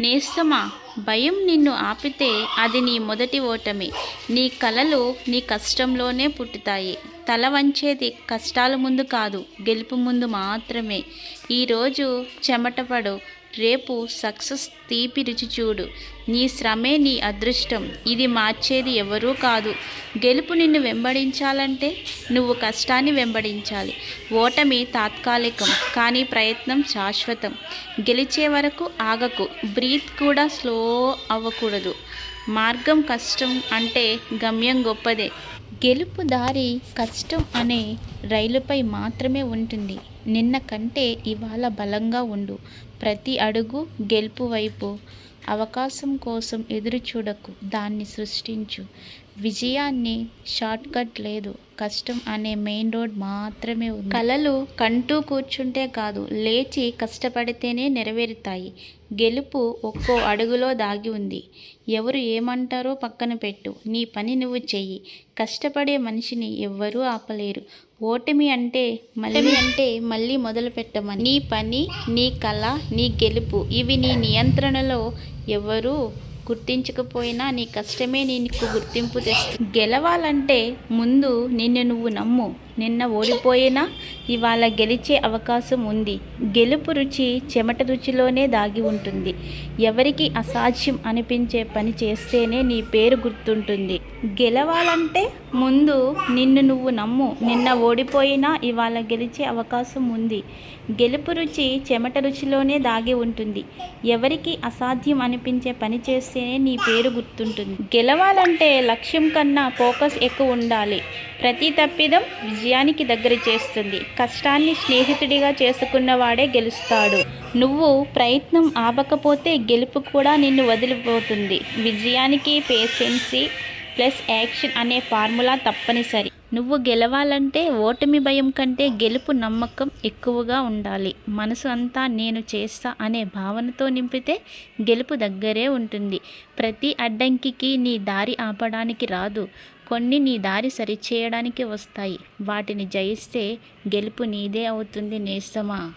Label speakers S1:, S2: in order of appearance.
S1: నేస్తమా భయం నిన్ను ఆపితే అది నీ మొదటి ఓటమి. నీ కలలు నీ కష్టంలోనే పుట్టుతాయి. తల వంచేది కష్టాల ముందు కాదు గెలుపు ముందు మాత్రమే. ఈరోజు చెమటపడు రేపు సక్సెస్ తీపి రుచి చూడు. నీ శ్రమే నీ అదృష్టం. ఇది మార్చేది ఎవరూ కాదు. గెలుపు నిన్ను వెంబడించాలంటే నువ్వు కష్టాన్ని వెంబడించాలి. ఓటమి తాత్కాలికం కానీ ప్రయత్నం శాశ్వతం. గెలిచే వరకు ఆగకు. బ్రీత్ కూడా స్లో అవ్వకూడదు. మార్గం కష్టం అంటే గమ్యం గొప్పదే. గెలుపు దారి కష్టం అనే రైలుపై మాత్రమే ఉంటుంది. నిన్న కంటే ఇవాళ బలంగా ఉండు. ప్రతి అడుగు గెలుపు వైపు. అవకాశం కోసం ఎదురు చూడకు దాన్ని సృష్టించు. విజయాన్ని షార్ట్కట్ లేదు. కష్టం అనే మెయిన్ రోడ్ మాత్రమే ఉంది. కలలు కంటూ కూర్చుంటే కాదు లేచి కష్టపడితేనే నెరవేరుతాయి. గెలుపు ఒక్కో అడుగులో దాగి ఉంది. ఎవరు ఏమంటారో పక్కన పెట్టు. నీ పని నువ్వు చెయ్యి. కష్టపడే మనిషిని ఎవ్వరూ ఆపలేరు. ఓటమి అంటే మళ్ళీ అంటే మళ్ళీ మొదలు పెట్టమని. నీ పని నీ కళ నీ గెలుపు ఇవి నీ నియంత్రణలో ఎవరూ గుర్తించకపోయినా నీ కష్టమే నీకు గుర్తింపు తెస్తుంది. గెలవాలంటే ముందు నిన్ను నువ్వు నమ్ము. నిన్న ఓడిపోయినా ఇవాళ గెలిచే అవకాశం ఉంది. గెలుపు రుచి చెమట రుచిలోనే దాగి ఉంటుంది. ఎవరికి అసాధ్యం అనిపించే పని చేస్తేనే నీ పేరు గుర్తుంటుంది. గెలవాలంటే ముందు నిన్ను నువ్వు నమ్ము. నిన్న ఓడిపోయినా ఇవాళ గెలిచే అవకాశం ఉంది. గెలుపు రుచి చెమట రుచిలోనే దాగి ఉంటుంది. ఎవరికి అసాధ్యం అనిపించే పని చేస్తేనే నీ పేరు గుర్తుంటుంది. గెలవాలంటే లక్ష్యం కన్నా ఫోకస్ ఎక్కువ ఉండాలి. ప్రతి తప్పిదం విజయానికి దగ్గర చేస్తుంది. కష్టాన్ని స్నేహితుడిగా చేసుకున్నవాడే గెలుస్తాడు. నువ్వు ప్రయత్నం ఆపకపోతే గెలుపు కూడా నిన్ను వదిలిపోతుంది. విజయానికి పేషెన్సీ ప్లస్ యాక్షన్ అనే ఫార్ములా తప్పనిసరి. నువ్వు గెలవాలంటే ఓటమి భయం కంటే గెలుపు నమ్మకం ఎక్కువగా ఉండాలి. మనసు అంతా నేను చేస్తా అనే భావనతో నింపితే గెలుపు దగ్గరే ఉంటుంది. ప్రతి అడ్డంకికి నీ దారి ఆపడానికి రాదు. కొన్ని నీ దారి సరిచేయడానికి వస్తాయి. వాటిని జయిస్తే గెలుపు నీదే అవుతుంది నేస్తమా?